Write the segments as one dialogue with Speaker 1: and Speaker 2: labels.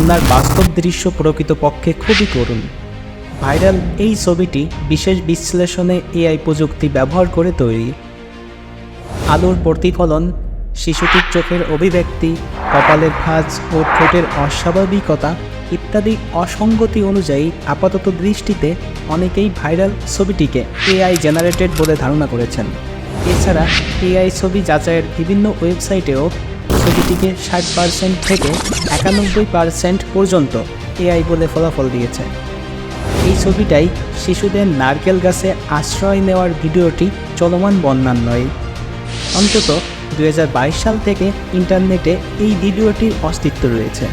Speaker 1: বন্যার বাস্তব দৃশ্য প্রকৃতপক্ষে খুবই করুণ। ভাইরাল এই ছবিটি বিশেষ বিশ্লেষণে এআই প্রযুক্তি ব্যবহার করে তৈরি। আলোর প্রতিফলন, শিশুটির চোখের অভিব্যক্তি, কপালের ভাঁজ ও ঠোঁটের অস্বাভাবিকতা ইত্যাদি অসঙ্গতি অনুযায়ী আপাতত দৃষ্টিতে অনেকেই ভাইরাল ছবিটিকে এআই জেনারেটেড বলে ধারণা করেছেন। এছাড়া এআই ছবি যাচাইয়ের বিভিন্ন ওয়েবসাইটেও ছবিটিকে ষাট পার্সেন্ট থেকে একানব্বই পার্সেন্ট পর্যন্ত এআই বলে ফলাফল দিয়েছে। এই ছবিটাই শিশুদের নারকেল গাছে আশ্রয় নেওয়ার ভিডিওটি চলমান বন্যার নয়। অন্তত দুহাজার বাইশ সাল থেকে ইন্টারনেটে এই ভিডিওটির অস্তিত্ব রয়েছে।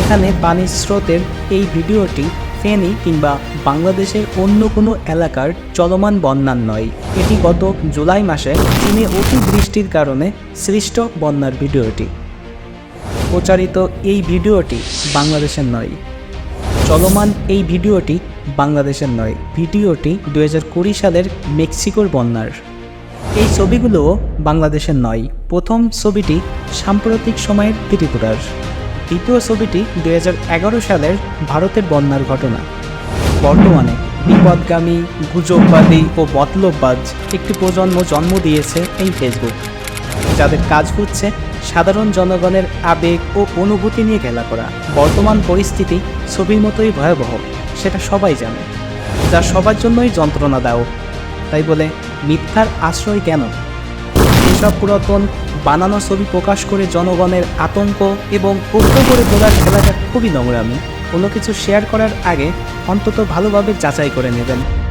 Speaker 1: এখানে পানির স্রোতের এই ভিডিওটি ফেনী কিংবা বাংলাদেশের অন্য কোনো এলাকার চলমান বন্যার নয়। এটি গত জুলাই মাসে চীনে অতিবৃষ্টির কারণে সৃষ্ট বন্যার ভিডিওটি। প্রচারিত এই ভিডিওটি বাংলাদেশের নয়। চলমান এই ভিডিওটি বাংলাদেশের নয়। ভিডিওটি দু সালের মেক্সিকোর বন্যার। এই ছবিগুলোও বাংলাদেশের নয়। প্রথম ছবিটি সাম্প্রতিক সময়ের ত্রিপুরার। দ্বিতীয় ছবিটি দুই হাজার এগারো সালের ভারতের বন্যার ঘটনা। বর্তমানে বিপদগামী, গুজববাদী ও মতলববাজ একটি প্রজন্ম জন্ম দিয়েছে এই ফেসবুক যাদের কাজ হচ্ছে সাধারণ জনগণের আবেগ ও অনুভূতি নিয়ে খেলা করা। বর্তমান পরিস্থিতি ছবির মতোই ভয়াবহ, সেটা সবাই জানে। যা সবার জন্যই যন্ত্রণাদায়ক। তাই বলে মিথ্যার আশ্রয় কেন? এসব পুরাতন বানানো ছবি প্রকাশ করে জনগণের আতঙ্ক এবং প্রশ্ন করে তোলার খেলাটা খুবই নোংরামি। কোনো কিছু শেয়ার করার আগে অন্তত ভালোভাবে যাচাই করে নেবেন।